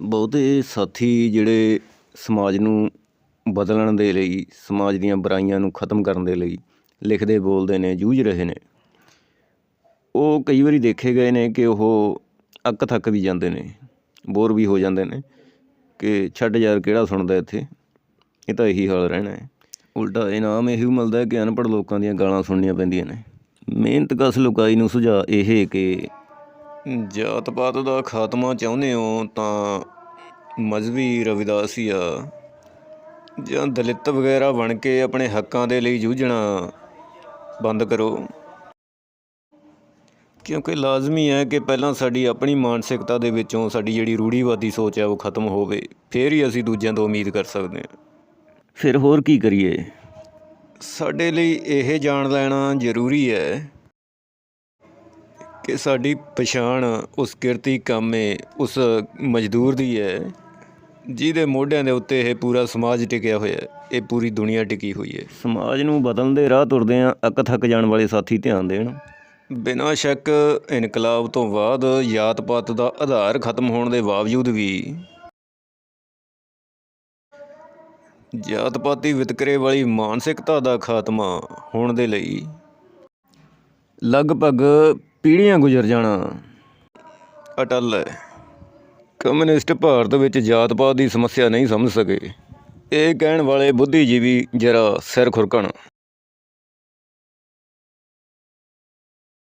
ਬਹੁਤੇ ਸਾਥੀ ਜਿਹੜੇ ਸਮਾਜ ਨੂੰ ਬਦਲਣ ਦੇ ਲਈ, ਸਮਾਜ ਦੀਆਂ ਬੁਰਾਈਆਂ ਨੂੰ ਖਤਮ ਕਰਨ ਦੇ ਲਈ ਲਿਖਦੇ, ਬੋਲਦੇ ਨੇ, ਜੂਝ ਰਹੇ ਨੇ। ਉਹ ਕਈ ਵਾਰੀ ਦੇਖੇ ਗਏ ਨੇ ਕਿ ਉਹ ਅੱਕ ਥੱਕ ਵੀ ਜਾਂਦੇ ਨੇ, ਬੋਰ ਵੀ ਹੋ ਜਾਂਦੇ ਨੇ ਕਿ ਛੱਡ ਯਾਰ, ਕਿਹੜਾ ਸੁਣਦਾ ਇੱਥੇ? ਇਹ ਤਾਂ ਇਹੀ ਹਾਲ ਰਹਿਣਾ ਹੈ। ਉਲਟਾ ਇਨਾਮ ਇਹੀ ਮਿਲਦਾ ਕਿ ਅਨਪੜ੍ਹ ਲੋਕਾਂ ਦੀਆਂ ਗਾਲਾਂ ਸੁਣਨੀਆਂ ਪੈਂਦੀਆਂ ਨੇ। ਮਿਹਨਤ ਕਸ ਲੁਕਾਈ ਨੂੰ ਸੁਝਾਅ ਇਹ ਕਿ ਜਾਤ ਪਾਤ ਦਾ ਖਾਤਮਾ ਚਾਹੁੰਦੇ ਹੋ ਤਾਂ ਮਜ਼ਹਬੀ ਰਵਿਦਾਸੀਆ ਜਾਂ ਦਲਿਤ ਵਗੈਰਾ ਬਣ ਕੇ ਆਪਣੇ ਹੱਕਾਂ ਦੇ ਲਈ ਜੂਝਣਾ ਬੰਦ ਕਰੋ। ਕਿਉਂਕਿ ਲਾਜ਼ਮੀ ਹੈ ਕਿ ਪਹਿਲਾਂ ਸਾਡੀ ਆਪਣੀ ਮਾਨਸਿਕਤਾ ਦੇ ਵਿੱਚੋਂ ਸਾਡੀ ਜਿਹੜੀ ਰੂੜੀਵਾਦੀ ਸੋਚ ਹੈ ਉਹ ਖਤਮ ਹੋਵੇ। ਫਿਰ ਹੀ ਅਸੀਂ ਦੂਜਿਆਂ ਤੋਂ ਉਮੀਦ ਕਰ ਸਕਦੇ ਹਾਂ। ਫਿਰ ਹੋਰ ਕੀ ਕਰੀਏ? ਸਾਡੇ ਲਈ ਇਹ ਜਾਣ ਲੈਣਾ ਜ਼ਰੂਰੀ ਹੈ ਕਿ ਸਾਡੀ ਪਛਾਣ ਉਸ ਕਿਰਤੀ ਕਾਮੇ ਉਸ ਮਜ਼ਦੂਰ ਦੀ ਹੈ ਜਿਹਦੇ ਮੋਢਿਆਂ ਦੇ ਉੱਤੇ ਇਹ ਪੂਰਾ ਸਮਾਜ ਟਿਕਿਆ ਹੋਇਆ ਹੈ ਇਹ ਪੂਰੀ ਦੁਨੀਆ ਟਿਕੀ ਹੋਈ ਹੈ ਸਮਾਜ ਨੂੰ ਬਦਲਣ ਦੇ ਰਾਹ ਤੁਰਦੇ ਆ ਅੱਕ ਥੱਕ ਜਾਣ ਵਾਲੇ ਸਾਥੀ ਧਿਆਨ ਦੇਣ। ਬਿਨਾਂ ਸ਼ੱਕ ਇਨਕਲਾਬ ਤੋਂ ਬਾਅਦ ਜਾਤ ਪਾਤ ਦਾ ਆਧਾਰ ਖਤਮ ਹੋਣ ਦੇ ਬਾਵਜੂਦ ਵੀ ਜਾਤ ਪਾਤੀ ਵਿਤਕਰੇ ਵਾਲੀ ਮਾਨਸਿਕਤਾ ਦਾ ਖਾਤਮਾ ਹੋਣ ਦੇ ਲਈ ਲਗਭਗ ਪੀੜ੍ਹੀਆਂ ਗੁਜ਼ਰ ਜਾਣਾ। ਅਟਲ ਹੈ। ਕਮਿਊਨਿਸਟ ਭਾਰਤ ਵਿੱਚ ਜਾਤ ਪਾਤ ਦੀ ਸਮੱਸਿਆ ਨਹੀਂ ਸਮਝ ਸਕੇ। ਇਹ ਕਹਿਣ ਵਾਲੇ ਬੁੱਧੀਜੀਵੀ ਜਰਾ ਸਿਰ ਖੁਰਕਣ।